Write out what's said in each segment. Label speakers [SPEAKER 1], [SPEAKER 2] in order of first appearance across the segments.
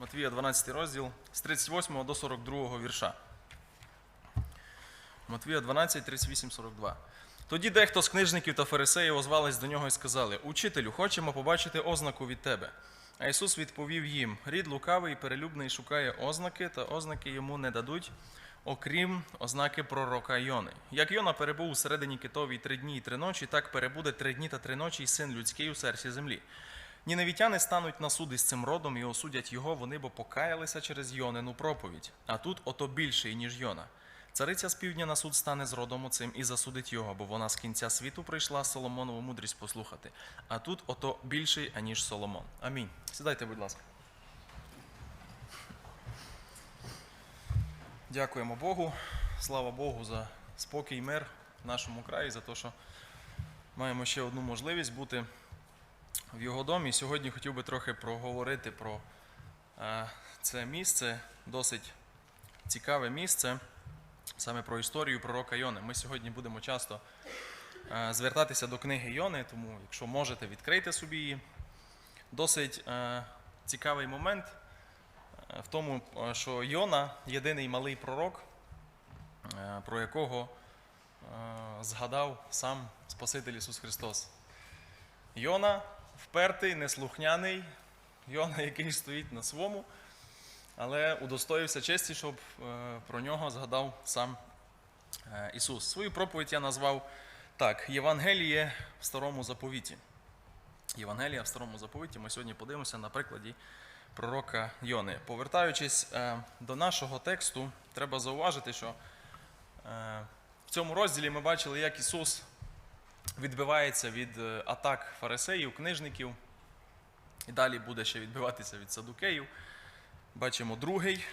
[SPEAKER 1] Матвія 12 розділ з 38 до 42 вірша. Матвія 12, 38, 42. Тоді дехто з книжників та фарисеїв озвались до нього і сказали: Учителю, хочемо побачити ознаку від тебе. А Ісус відповів їм: Рід лукавий і перелюбний шукає ознаки, та ознаки йому не дадуть, окрім ознаки пророка Йони. Як Йона перебув у середині китовій три дні і три ночі, так перебуде три дні та три ночі і син людський у серці землі. Ніневітяни стануть на суд із цим родом і осудять його, вони бо покаялися через Йонину проповідь. А тут ото більший, ніж Йона. Цариця з півдня на суд стане з родом оцим і засудить його, бо вона з кінця світу прийшла Соломонову мудрість послухати. А тут ото більший, аніж Соломон. Амінь. Сідайте, будь ласка. Дякуємо Богу. Слава Богу за спокій мир в нашому краї, за те, що маємо ще одну можливість бути в його домі. Сьогодні хотів би трохи проговорити про е, це місце, досить цікаве місце, саме про історію пророка Йони. Ми сьогодні будемо часто е, звертатися до книги Йони, тому якщо можете, відкрийте собі її. Досить е, цікавий момент в тому, що Йона єдиний малий пророк, про якого згадав сам Спаситель Ісус Христос. Йона впертий, неслухняний, Йона, який стоїть на своєму, але удостоївся честі, щоб е, про нього згадав сам е, Ісус. Свою проповідь я назвав так: Євангеліє в старому заповіті. Євангелія в старому заповіті. Ми сьогодні подивимося на прикладі пророка Йони. Повертаючись е, до нашого тексту, треба зауважити, що в цьому розділі ми бачили, як Ісус відбивається від е, атак фарисеїв, книжників, і далі буде ще відбиватися від садукеїв. Бачимо другий,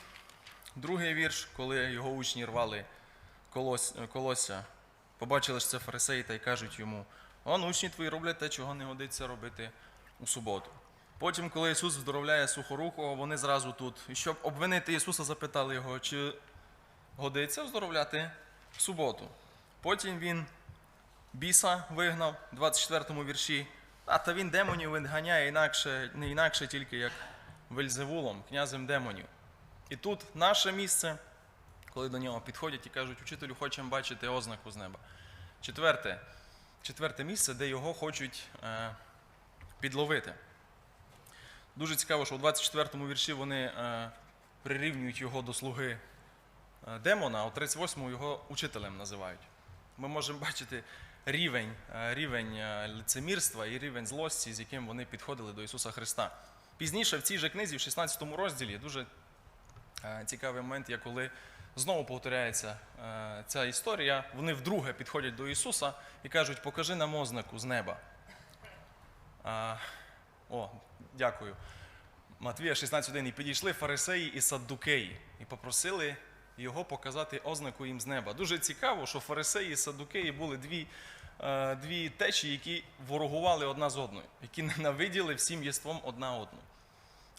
[SPEAKER 1] другий вірш, коли його учні рвали колос, колосся. Побачили ж це фарисеї та й кажуть йому: он учні твої роблять те, чого не годиться робити у суботу. Потім, коли Ісус здоровляє сухорукого, вони зразу тут. І щоб обвинити Ісуса, запитали його, чи годиться оздоровляти в суботу. Потім він біса вигнав в 24 вірші. А та він демонів виганяє інакше, не інакше тільки як Вельзевулом, князем демонів. І тут наше місце, коли до нього підходять і кажуть, учителю, хочемо бачити ознаку з неба. Четверте, четверте місце, де його хочуть е, підловити. Дуже цікаво, що у 24 вірші вони е, прирівнюють його до слуги е, демона, а у 38-му його учителем називають. Ми можемо бачити рівень, е, рівень е, лицемірства і рівень злості, з яким вони підходили до Ісуса Христа. Пізніше в цій же книзі, в 16 розділі, дуже е, цікавий момент є, коли знову повторяється ця історія. Вони вдруге підходять до Ісуса і кажуть, покажи нам ознаку з неба. О, дякую. Матвія 16.1. І підійшли фарисеї і саддукеї і попросили його показати ознаку їм з неба. Дуже цікаво, що фарисеї і саддукеї були дві, дві течії, які ворогували одна з одною, які ненавиділи всім єством одна одну.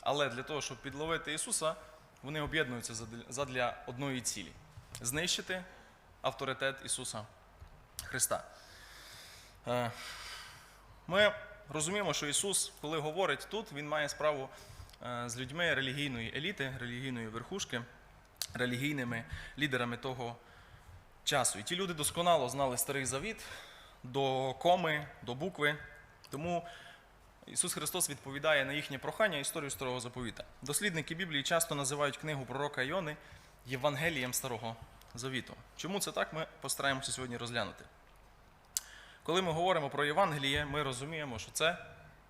[SPEAKER 1] Але для того, щоб підловити Ісуса, вони об'єднуються задля- задля одної цілі знищити авторитет Ісуса Христа. Е, Ми розуміємо, що Ісус, коли говорить тут, Він має справу е, з людьми релігійної еліти, релігійної верхушки, релігійними лідерами того часу. І ті люди досконало знали старий завіт до коми, до букви. Тому Ісус Христос відповідає на їхнє прохання історію старого заповіта. Дослідники Біблії часто називають книгу пророка Йони Євангелієм Старого Завіту. Чому це так, ми постараємося сьогодні розглянути. Коли ми говоримо про Євангеліє, ми розуміємо, що це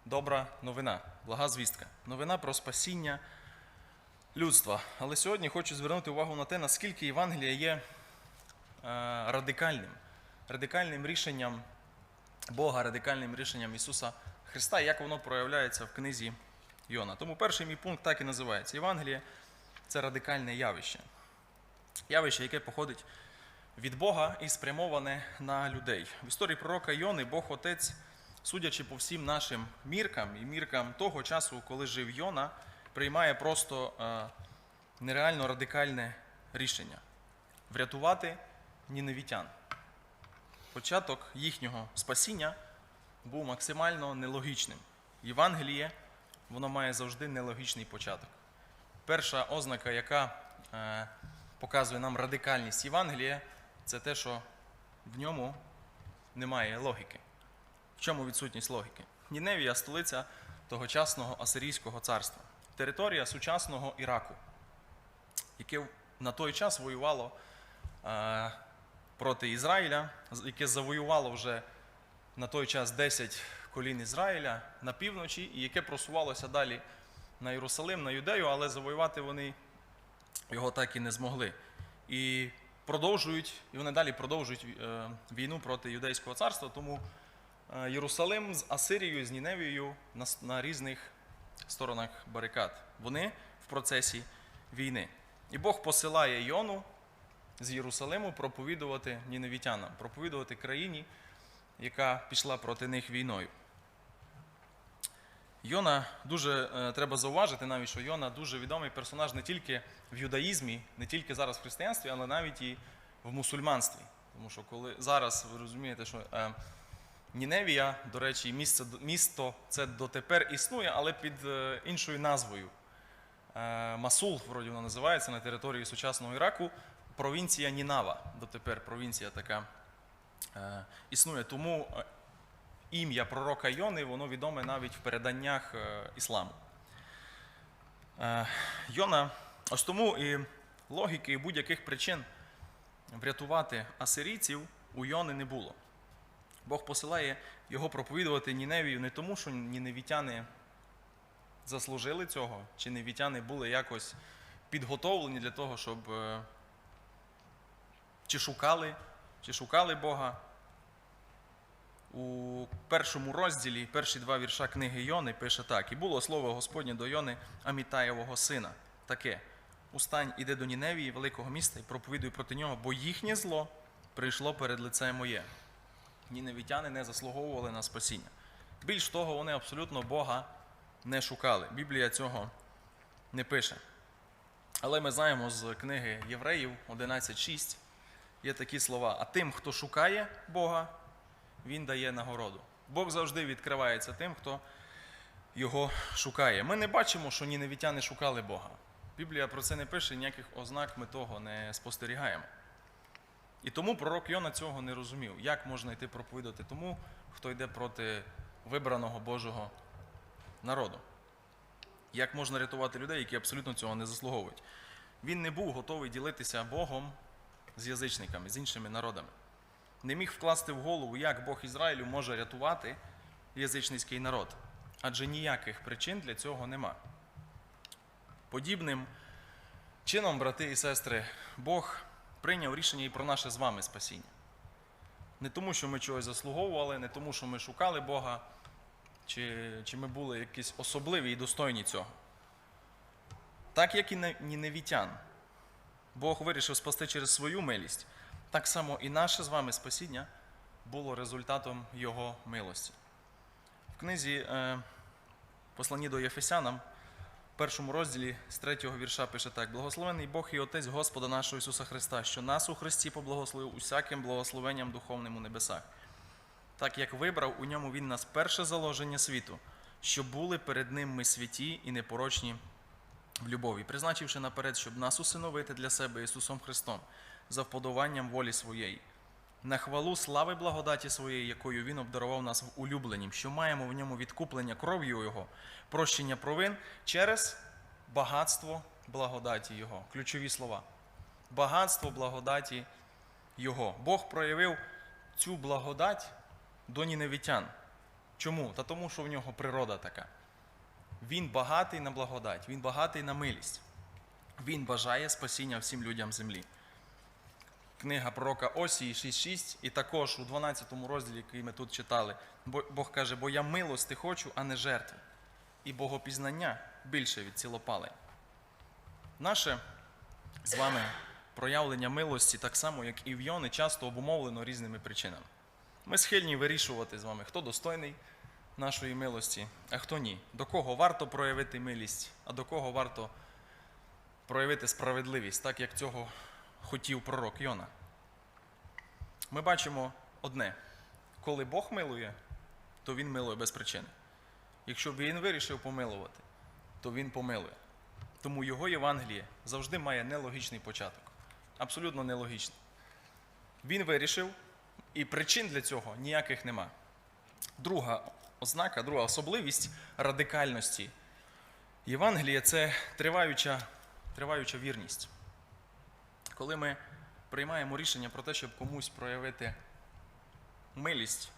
[SPEAKER 1] добра новина, блага звістка, новина про спасіння людства. Але сьогодні хочу звернути увагу на те, наскільки Євангеліє є е, радикальним, радикальним рішенням Бога, радикальним рішенням Ісуса Христа, як воно проявляється в книзі Йона. Тому перший мій пункт так і називається. Євангеліє це радикальне явище. Явище, яке походить від Бога і спрямоване на людей. В історії пророка Йони Бог Отець, судячи по всім нашим міркам і міркам того часу, коли жив Йона, приймає просто е, нереально радикальне рішення врятувати ніневітян. Початок їхнього спасіння був максимально нелогічним. Євангеліє воно має завжди нелогічний початок. перша ознака, яка е, показує нам радикальність Євангелія, це те, що в ньому немає логіки. В чому відсутність логіки? Ніневія столиця тогочасного Асирійського царства, територія сучасного Іраку, яке на той час воювало е, проти Ізраїля, яке завоювало вже на той час 10 колін Ізраїля на півночі, і яке просувалося далі на Єрусалим, на Юдею, але завоювати вони його так і не змогли. І продовжують, і вони далі продовжують е, війну проти юдейського царства, тому е, Єрусалим з Асирією, з Ніневією на, на різних сторонах барикад. Вони в процесі війни. І Бог посилає Йону з Єрусалиму проповідувати ніневітянам, проповідувати країні, яка пішла проти них війною. Йона дуже е, треба зауважити навіть, що Йона дуже відомий персонаж не тільки в юдаїзмі, не тільки зараз в християнстві, але навіть і в мусульманстві. Тому що коли зараз ви розумієте, що е, Ніневія, до речі, місце, місто це дотепер існує, але під е, іншою назвою. Е, Масул, вроді воно називається на території сучасного Іраку, провінція Нінава. Дотепер провінція така е, існує. Тому е, ім'я пророка Йони, воно відоме навіть в переданнях е, ісламу. Е, Йона, ось тому і логіки, і будь-яких причин врятувати асирійців у Йони не було. Бог посилає його проповідувати Ніневію не тому, що ніневітяни заслужили цього, чи невітяни були якось підготовлені для того, щоб е, чи шукали, чи шукали Бога. У першому розділі, перші два вірша книги Йони пише так: І було слово Господнє до Йони Амітаєвого сина. Таке: Устань, іди до Ніневії, великого міста, і проповідуй проти нього, бо їхнє зло прийшло перед лице моє. Ніневітяни не заслуговували на спасіння. Більш того, вони абсолютно Бога не шукали. Біблія цього не пише. Але ми знаємо з книги Євреїв 11.6 є такі слова: а тим, хто шукає Бога, він дає нагороду. Бог завжди відкривається тим, хто його шукає. Ми не бачимо, що ніневітяни шукали Бога. Біблія про це не пише, ніяких ознак ми того не спостерігаємо. І тому пророк Йона цього не розумів. Як можна йти проповідати тому, хто йде проти вибраного Божого народу? Як можна рятувати людей, які абсолютно цього не заслуговують? Він не був готовий ділитися Богом з язичниками, з іншими народами. Не міг вкласти в голову, як Бог Ізраїлю може рятувати язичницький народ. Адже ніяких причин для цього нема. Подібним чином, брати і сестри, Бог прийняв рішення і про наше з вами спасіння. Не тому, що ми чогось заслуговували, не тому, що ми шукали Бога, чи, чи ми були якісь особливі і достойні цього. Так як і не- ніневітян, Бог вирішив спасти через свою милість, так само і наше з вами спасіння було результатом Його милості. В книзі е, Послані до Єфесянам, в першому розділі з третього вірша пише так: Благословений Бог і Отець Господа нашого Ісуса Христа, що нас у Христі поблагословив усяким благословенням духовним у небесах. Так як вибрав у ньому Він нас перше заложення світу, щоб були перед Ним ми святі і непорочні в любові, призначивши наперед, щоб нас усиновити для себе Ісусом Христом, за вподованням волі своєї, на хвалу слави благодаті своєї, якою Він обдарував нас в улюбленім, що маємо в ньому відкуплення кров'ю Його, прощення провин через багатство благодаті Його. Ключові слова. Багатство благодаті Його. Бог проявив цю благодать до ніневітян. Чому? Та тому, що в нього природа така. Він багатий на благодать, він багатий на милість. Він бажає спасіння всім людям землі. Книга пророка Осії 6.6, і також у 12 розділі, який ми тут читали, Бог каже, бо я милости хочу, а не жертви. І богопізнання більше від цілопалень. Наше з вами проявлення милості, так само, як і в Йони, часто обумовлено різними причинами. Ми схильні вирішувати з вами, хто достойний нашої милості, а хто ні. До кого варто проявити милість, а до кого варто проявити справедливість, так як цього хотів пророк Йона. Ми бачимо одне: коли Бог милує, то Він милує без причини. Якщо він вирішив помилувати, то він помилує. Тому його Євангеліє завжди має нелогічний початок. Абсолютно нелогічний. Він вирішив, і причин для цього ніяких нема. Друга ознака, друга особливість радикальності Євангелія це триваюча, триваюча вірність. Коли ми приймаємо рішення про те, щоб комусь проявити милість,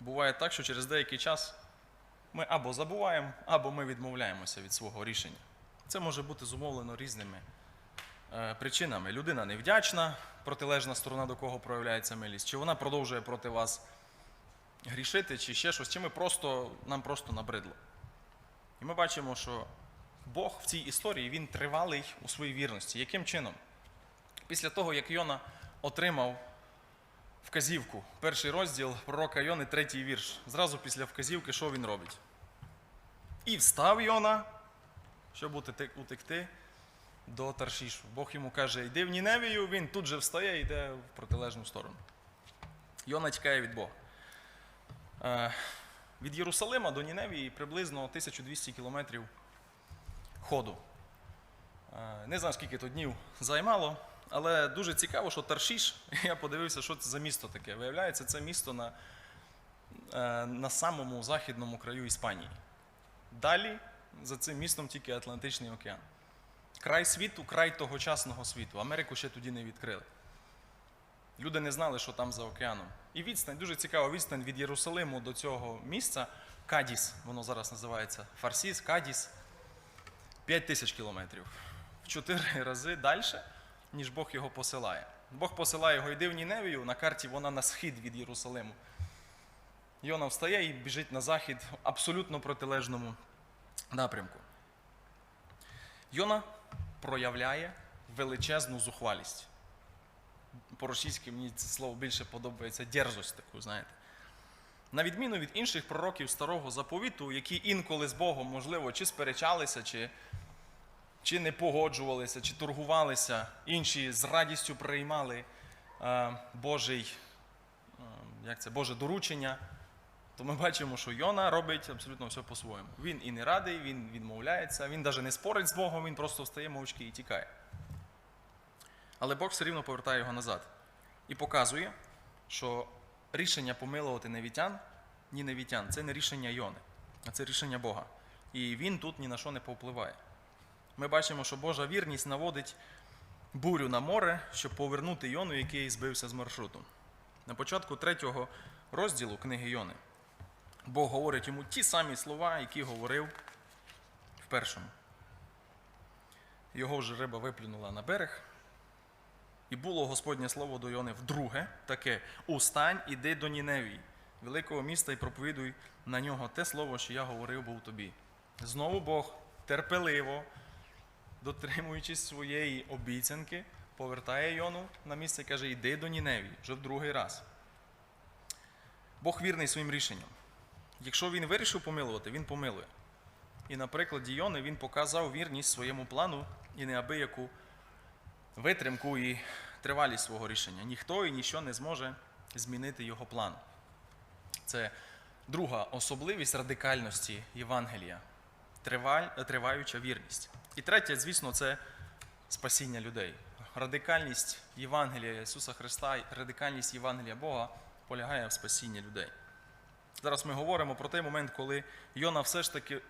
[SPEAKER 1] буває так, що через деякий час ми або забуваємо, або ми відмовляємося від свого рішення. Це може бути зумовлено різними е, причинами. Людина невдячна, протилежна сторона до кого проявляється милість, чи вона продовжує проти вас грішити, чи ще щось, чи ми просто, нам просто набридло. І ми бачимо, що Бог в цій історії він тривалий у своїй вірності. Яким чином? Після того, як Йона отримав вказівку, перший розділ пророка Йони, третій вірш. Зразу після вказівки, що він робить? І встав Йона, щоб утекти- до Таршішу. Бог йому каже, йди в Ніневію, він тут же встає і йде в протилежну сторону. Йона тікає від Бога. Е, Від Єрусалима до Ніневії приблизно 1200 кілометрів ходу. Е, Не знаю, скільки то днів займало, але дуже цікаво, що Таршіш, я подивився, що це за місто таке. Виявляється, це місто на, е, на самому західному краю Іспанії. Далі за цим містом тільки Атлантичний океан. Край світу, край тогочасного світу. Америку ще тоді не відкрили. Люди не знали, що там за океаном. І відстань, дуже цікава відстань від Єрусалиму до цього місця. Кадіс, воно зараз називається Фарсіс, Кадіс. 5 тисяч кілометрів. В чотири рази далі, ніж Бог його посилає. Бог посилає його, йди в Ніневію, на карті вона на схід від Єрусалиму. Йона встає і біжить на захід в абсолютно протилежному напрямку. Йона проявляє величезну зухвалість. По-російськи мені це слово більше подобається дерзость таку, знаєте. На відміну від інших пророків старого заповіту, які інколи з Богом, можливо, чи сперечалися, чи, чи не погоджувалися, чи торгувалися, інші з радістю приймали е, Божий, е, як це, Боже доручення, то ми бачимо, що Йона робить абсолютно все по-своєму. Він і не радий, він відмовляється, він навіть не спорить з Богом, він просто встає мовчки і тікає. Але Бог все рівно повертає його назад і показує, що рішення помилувати невітян, ні невітян, це не рішення Йони, а це рішення Бога. І він тут ні на що не повпливає. Ми бачимо, що Божа вірність наводить бурю на море, щоб повернути Йону, який збився з маршруту. На початку третього розділу книги Йони Бог говорить йому ті самі слова, які говорив в першому. Його вже риба виплюнула на берег. І було Господнє слово до Йони вдруге таке: Устань, іди до Ніневії, великого міста, і проповідуй на нього те слово, що я говорив був тобі. Знову Бог терпеливо, дотримуючись своєї обіцянки, повертає Йону на місце і каже: Іди до Ніневії, вже в другий раз. Бог вірний своїм рішенням. Якщо він вирішив помилувати, він помилує. І на прикладі Йони він показав вірність своєму плану і неабияку витримку і тривалість свого рішення. Ніхто і ніщо не зможе змінити його план. Це друга особливість радикальності Євангелія триваюча вірність. І третє, звісно, це спасіння людей. Радикальність Євангелія Ісуса Христа, радикальність Євангелія Бога полягає в спасінні людей. Зараз ми говоримо про той момент, коли Йона все ж таки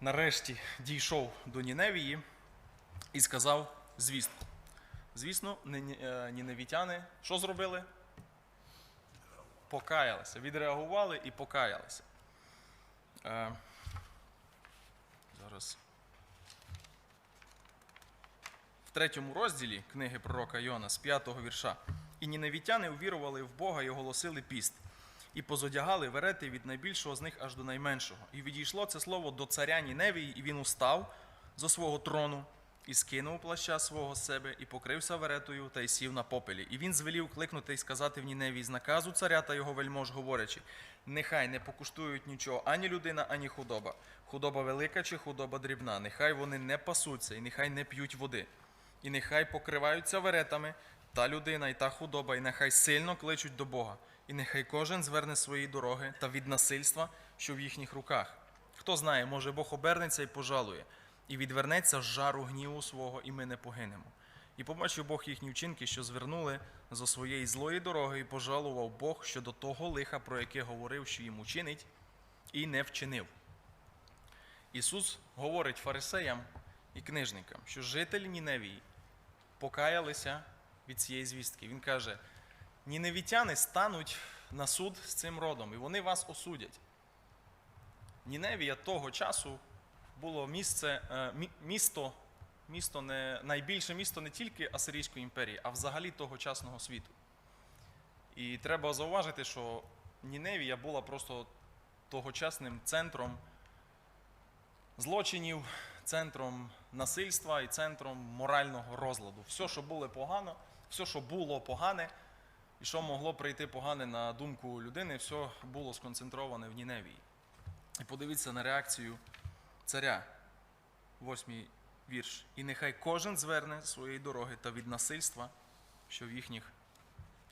[SPEAKER 1] нарешті дійшов до Ніневії і сказав звістку. Звісно, е, ніневітяни що зробили? Покаялися, відреагували і покаялися. Е, Зараз. В третьому розділі книги пророка Йона з п'ятого вірша. І ніневітяни увірували в Бога і оголосили піст, і позодягали верети від найбільшого з них аж до найменшого. І відійшло це слово до царя Ніневії, і він устав зо свого трону, і скинув плаща свого себе, і покрився веретою, та й сів на попелі. І він звелів кликнути і сказати в Ніневії з наказу царя та його вельмож, говорячи: нехай не покуштують нічого ані людина, ані худоба. Худоба велика чи худоба дрібна, нехай вони не пасуться, і нехай не п'ють води. І нехай покриваються веретами та людина, і та худоба, і нехай сильно кличуть до Бога, і нехай кожен зверне свої дороги та від насильства, що в їхніх руках. Хто знає, може Бог обернеться і пожалує, і відвернеться з жару гніву свого, і ми не погинемо. І побачив Бог їхні вчинки, що звернули зо своєї злої дороги, і пожалував Бог щодо того лиха, про яке говорив, що їм учинить, і не вчинив. Ісус говорить фарисеям і книжникам, що жителі Ніневії покаялися від цієї звістки. Він каже: ніневітяни стануть на суд з цим родом, і вони вас осудять. Ніневія того часу було місце, е, місто, місто не, найбільше місто не тільки Асирійської імперії, а взагалі тогочасного світу. І треба зауважити, що Ніневія була просто тогочасним центром злочинів, центром насильства і центром морального розладу. Все, що було погано, все, що було погане, і що могло прийти погане на думку людини, все було сконцентроване в Ніневії. І подивіться на реакцію царя, восьмий вірш. І нехай кожен зверне своєї дороги та від насильства, що в їхніх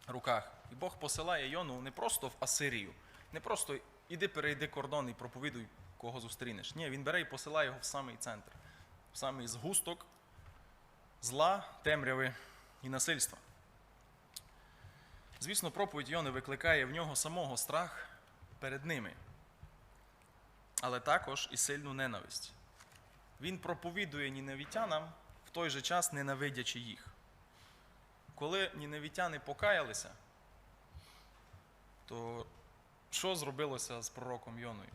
[SPEAKER 1] руках. І Бог посилає Йону не просто в Асирію, не просто іди перейди кордон і проповідуй, кого зустрінеш. Ні, він бере і посилає його в самий центр, в самий згусток зла, темряви і насильства. Звісно, проповідь Йони викликає в нього самого страх перед ними, але також і сильну ненависть. Він проповідує ніневітянам в той же час ненавидячи їх. Коли ніневітяни покаялися, то що зробилося з пророком Йоною?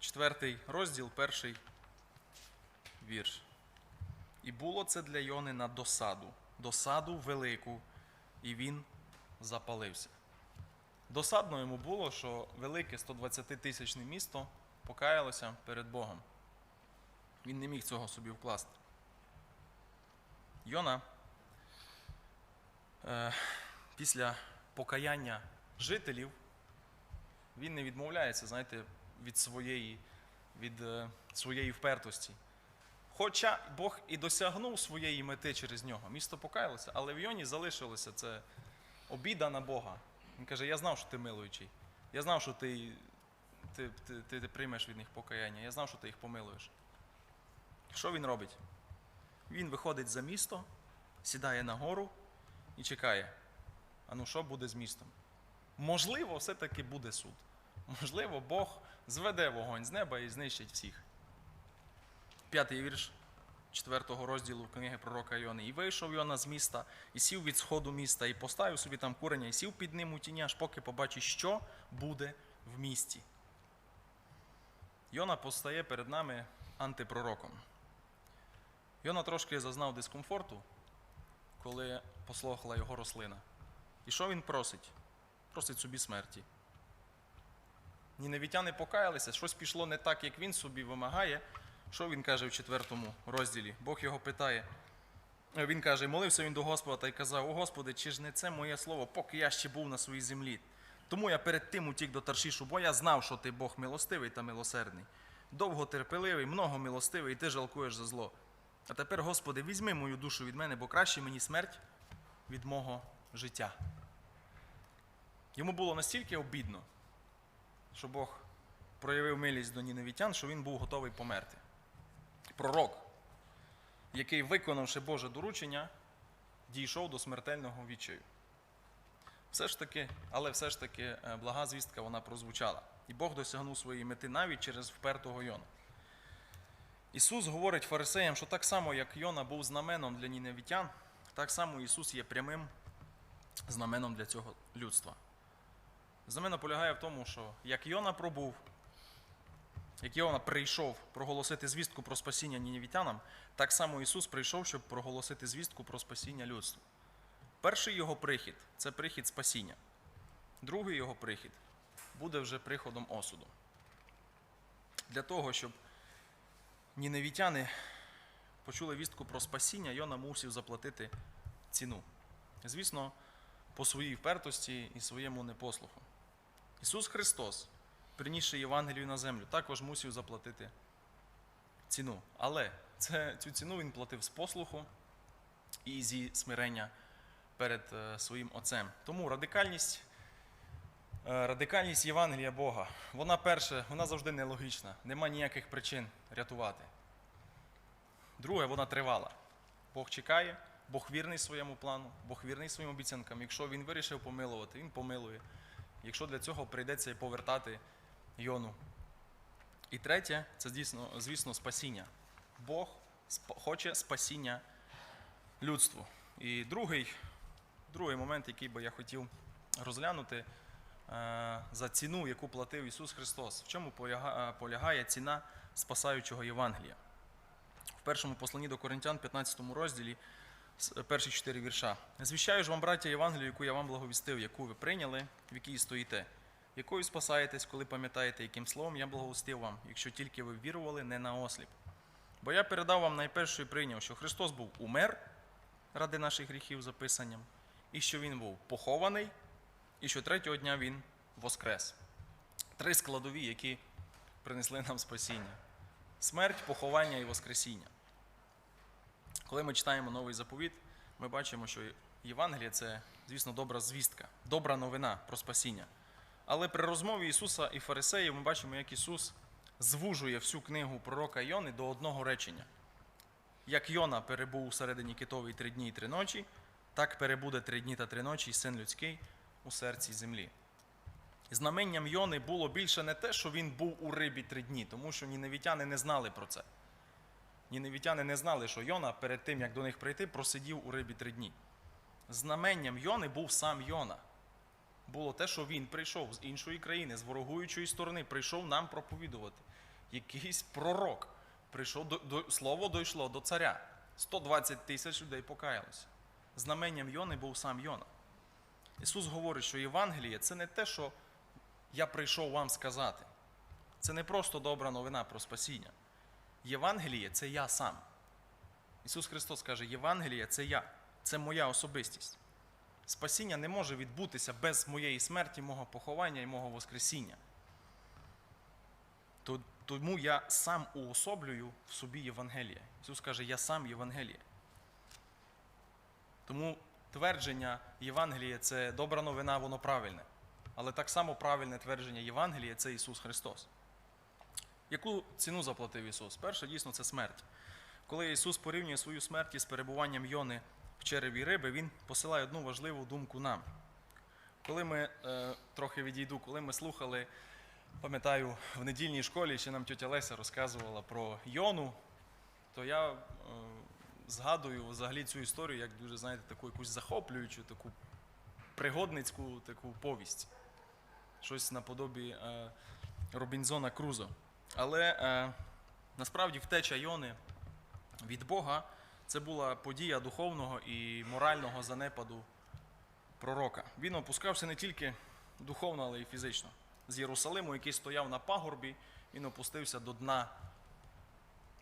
[SPEAKER 1] Четвертий розділ, перший вірш. І було це для Йони на досаду, досаду велику, і він запалився. Досадно йому було, що велике 120-тисячне місто покаялося перед Богом. Він не міг цього собі вкласти. Йона е, після покаяння жителів він не відмовляється, знаєте, від своєї, від е, своєї впертості. Хоча Бог і досягнув своєї мети через нього. Місто покаялося, але в Йоні залишилося це обіда на Бога. Він каже: Я знав, що ти милуючий. Я знав, що ти, ти, ти, ти, ти приймеш від них покаяння. Я знав, що ти їх помилуєш. Що він робить? Він виходить за місто, сідає на гору і чекає. А ну що буде з містом? Можливо, все-таки буде суд. Можливо, Бог зведе вогонь з неба і знищить всіх. П'ятий вірш четвертого розділу книги пророка Йони. І вийшов Йона з міста, і сів від сходу міста, і поставив собі там куреня, і сів під ним у тіні, аж поки побачить, що буде в місті. Йона постає перед нами антипророком. Йона трошки зазнав дискомфорту, коли послухала його рослина. І що він просить? Просить собі смерті. Ніневітяни покаялися, щось пішло не так, як він собі вимагає. Що він каже в четвертому розділі? Бог його питає. Він каже, молився він до Господа та й казав: О Господи, чи ж не це моє слово, поки я ще був на своїй землі? Тому я перед тим утік до Таршішу, бо я знав, що ти Бог милостивий та милосердний, довго терпеливий, много милостивий, і ти жалкуєш за зло. А тепер, Господи, візьми мою душу від мене, бо краще мені смерть від мого життя. Йому було настільки обідно, що Бог проявив милість до ніневітян, що він був готовий померти. Пророк, який, виконавши Боже доручення, дійшов до смертельного відчаю. Все ж таки, але все ж таки е, блага звістка вона прозвучала. І Бог досягнув своєї мети навіть через впертого Йона. Ісус говорить фарисеям, що так само, як Йона був знаменом для ніневітян, так само Ісус є прямим знаменом для цього людства. Знамено полягає в тому, що як Йона пробув, як Йона прийшов проголосити звістку про спасіння ніневітянам, так само Ісус прийшов, щоб проголосити звістку про спасіння людства. Перший його прихід це прихід спасіння. Другий його прихід буде вже приходом осуду. Для того, щоб ніневітяни почули вістку про спасіння, Йона мусив заплатити ціну. Звісно, по своїй впертості і своєму непослуху. Ісус Христос, принісши Євангелію на землю, також мусив заплатити ціну. Але це, цю ціну він платив з послуху і зі смирення перед е, своїм Отцем. Тому радикальність, е, радикальність Євангелія Бога, вона перше, вона завжди нелогічна, нема ніяких причин рятувати. Друге, вона тривала. Бог чекає, Бог вірний своєму плану, Бог вірний своїм обіцянкам. Якщо він вирішив помилувати, він помилує. Якщо для цього прийдеться і повертати Йону. І третє, це дійсно, звісно, спасіння. Бог хоче спасіння людству. І другий, другий момент, який би я хотів розглянути, е, за ціну, яку платив Ісус Христос. В чому е, полягає ціна спасаючого Євангелія? В першому посланні до Коринтян, 15 розділі, перші чотири вірша. Звіщаю ж вам, браття, Євангелію, яку я вам благовістив, яку ви прийняли, в якій стоїте, якою спасаєтесь, коли пам'ятаєте, яким словом я благовістив вам, якщо тільки ви вірували не на осліп. Бо я передав вам найперше і прийняв, що Христос був умер ради наших гріхів за писанням, і що Він був похований, і що третього дня Він воскрес. Три складові, які принесли нам спасіння: смерть, поховання і воскресіння. Коли ми читаємо новий заповіт, ми бачимо, що Євангеліє це, звісно, добра звістка, добра новина про спасіння. Але при розмові Ісуса і Фарисеїв ми бачимо, як Ісус звужує всю книгу пророка Йони до одного речення. Як Йона перебув у середині китовій три дні і три ночі, так перебуде три дні та три ночі і син людський у серці землі. Знаменням Йони було більше не те, що він був у рибі три дні, тому що ніневітяни не знали про це. Ніневітяни не знали, що Йона перед тим, як до них прийти, просидів у рибі три дні. Знаменням Йони був сам Йона. Було те, що він прийшов з іншої країни, з ворогуючої сторони, прийшов нам проповідувати. Якийсь пророк прийшов до, до слово дійшло до царя. 120 тисяч людей покаялося. Знаменням Йони був сам Йона. Ісус говорить, що Євангеліє це не те, що я прийшов вам сказати. Це не просто добра новина про спасіння. Євангеліє це я сам. Ісус Христос каже, Євангеліє це я, це моя особистість. Спасіння не може відбутися без моєї смерті, мого поховання і мого Воскресіння. Тому я сам уособлюю в собі Євангеліє. Ісус каже, я сам Євангеліє. Тому твердження Євангелія це добра новина, воно правильне. Але так само правильне твердження Євангелія це Ісус Христос. Яку ціну заплатив Ісус? Перше, дійсно, це смерть. Коли Ісус порівнює свою смерть із перебуванням Йони в череві риби, Він посилає одну важливу думку нам. Коли ми е, трохи відійду, коли ми слухали, пам'ятаю, в недільній школі ще нам тетя Леся розказувала про Йону, то я е, згадую взагалі цю історію як дуже, знаєте, таку якусь захоплюючу, таку пригодницьку таку повість. Щось наподобі е, Робінзона Крузо. Але е, насправді втеча Йони від Бога це була подія духовного і морального занепаду пророка. Він опускався не тільки духовно, але й фізично. З Єрусалиму, який стояв на пагорбі, він опустився до дна,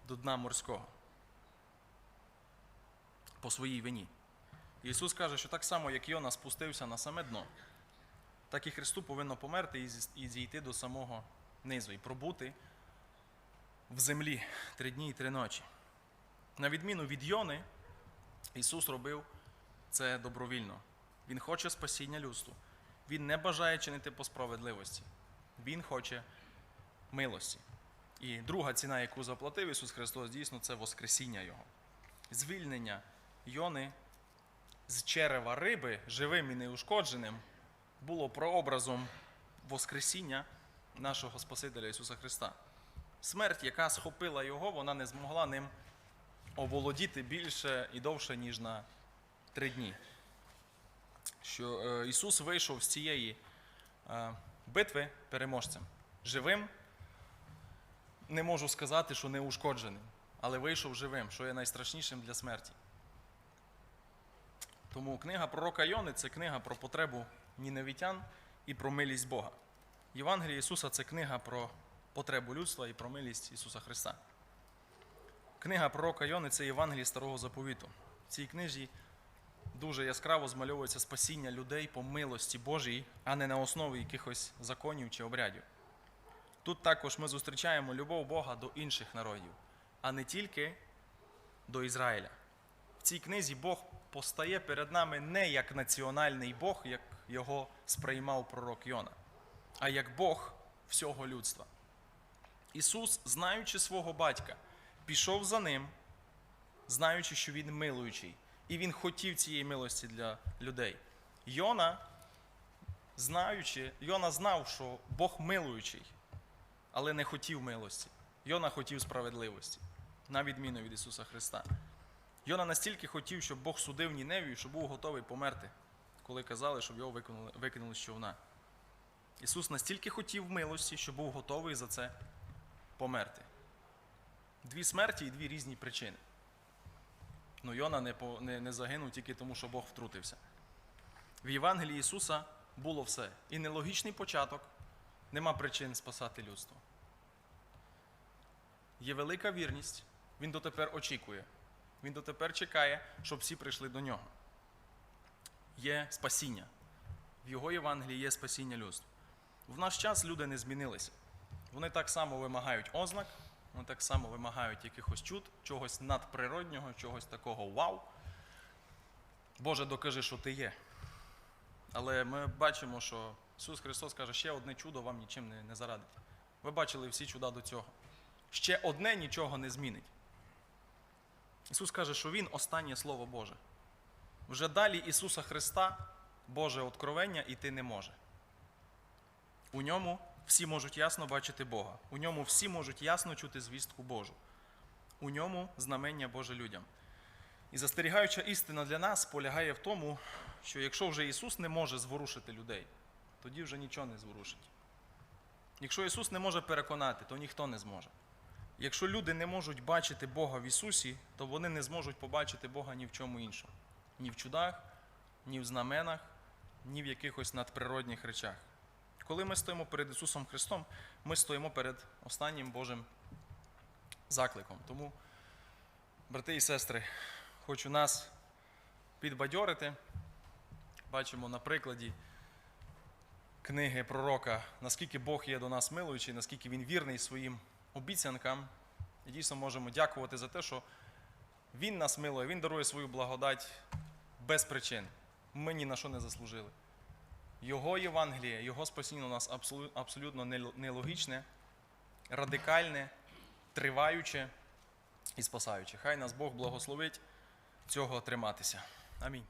[SPEAKER 1] до дна морського по своїй вині. Ісус каже, що так само, як Йона спустився на саме дно, так і Христу повинно померти і зійти до самого низу і пробути в землі три дні і три ночі. На відміну від Йони, Ісус робив це добровільно. Він хоче спасіння людству. Він не бажає чинити по справедливості. Він хоче милості. І друга ціна, яку заплатив Ісус Христос, дійсно, це Воскресіння Його. Звільнення Йони з черева риби, живим і неушкодженим, було прообразом Воскресіння нашого Спасителя Ісуса Христа. Смерть, яка схопила його, вона не змогла ним оволодіти більше і довше, ніж на три дні. Що е, Ісус вийшов з цієї е, битви переможцем. Живим, не можу сказати, що неушкодженим, але вийшов живим, що є найстрашнішим для смерті. Тому книга пророка Йони це книга про потребу ніневітян і про милість Бога. Євангеліє Ісуса це книга про потребу людства і про милість Ісуса Христа. Книга пророка Йони це Євангеліє Старого Заповіту. В цій книжі дуже яскраво змальовується спасіння людей по милості Божій, а не на основі якихось законів чи обрядів. Тут також ми зустрічаємо любов Бога до інших народів, а не тільки до Ізраїля. В цій книзі Бог постає перед нами не як національний Бог, як його сприймав пророк Йона, а як Бог всього людства. Ісус, знаючи свого батька, пішов за ним знаючи, що він милуючий. І він хотів цієї милості для людей. Йона, знаючи, Йона знав, що Бог милуючий, але не хотів милості. Йона хотів справедливості, на відміну від Ісуса Христа. Йона настільки хотів, щоб Бог судив Ніневію, що був готовий померти, коли казали, щоб його викинули, викинули з човна. Ісус настільки хотів милості, що був готовий за це померти. Дві смерті і дві різні причини. Ну, Йона не, по, не, не загинув тільки тому, що Бог втрутився. В Євангелії Ісуса було все. І нелогічний початок, нема причин спасати людство. Є велика вірність, Він дотепер очікує. Він дотепер чекає, щоб всі прийшли до нього. Є спасіння. В Його Євангелії є спасіння людства. В наш час люди не змінилися. Вони так само вимагають ознак, вони так само вимагають якихось чуд, чогось надприроднього, чогось такого вау. Боже, докажи, що ти є. Але ми бачимо, що Ісус Христос каже, ще одне чудо вам нічим не, не зарадить. Ви бачили всі чуда до цього. Ще одне нічого не змінить. Ісус каже, що Він останнє Слово Боже. Вже далі Ісуса Христа, Боже откровення, іти не може. У ньому всі можуть ясно бачити Бога. У ньому всі можуть ясно чути звістку Божу. У ньому знамення Боже людям. І застерігаюча істина для нас полягає в тому, що якщо вже Ісус не може зворушити людей, тоді вже нічого не зворушить. Якщо Ісус не може переконати, то ніхто не зможе. Якщо люди не можуть бачити Бога в Ісусі, то вони не зможуть побачити Бога ні в чому іншому. Ні в чудах, ні в знаменах, ні в якихось надприродних речах. Коли ми стоїмо перед Ісусом Христом, ми стоїмо перед останнім Божим закликом. Тому, брати і сестри, хочу нас підбадьорити. Бачимо на прикладі книги пророка, наскільки Бог є до нас милуючий, наскільки Він вірний своїм обіцянкам. І дійсно можемо дякувати за те, що Він нас милує, Він дарує свою благодать без причин. Ми ні на що не заслужили. Його Євангеліє, Його спасіння у нас абсолютно нелогічне, радикальне, триваюче і спасаюче. Хай нас Бог благословить цього триматися. Амінь.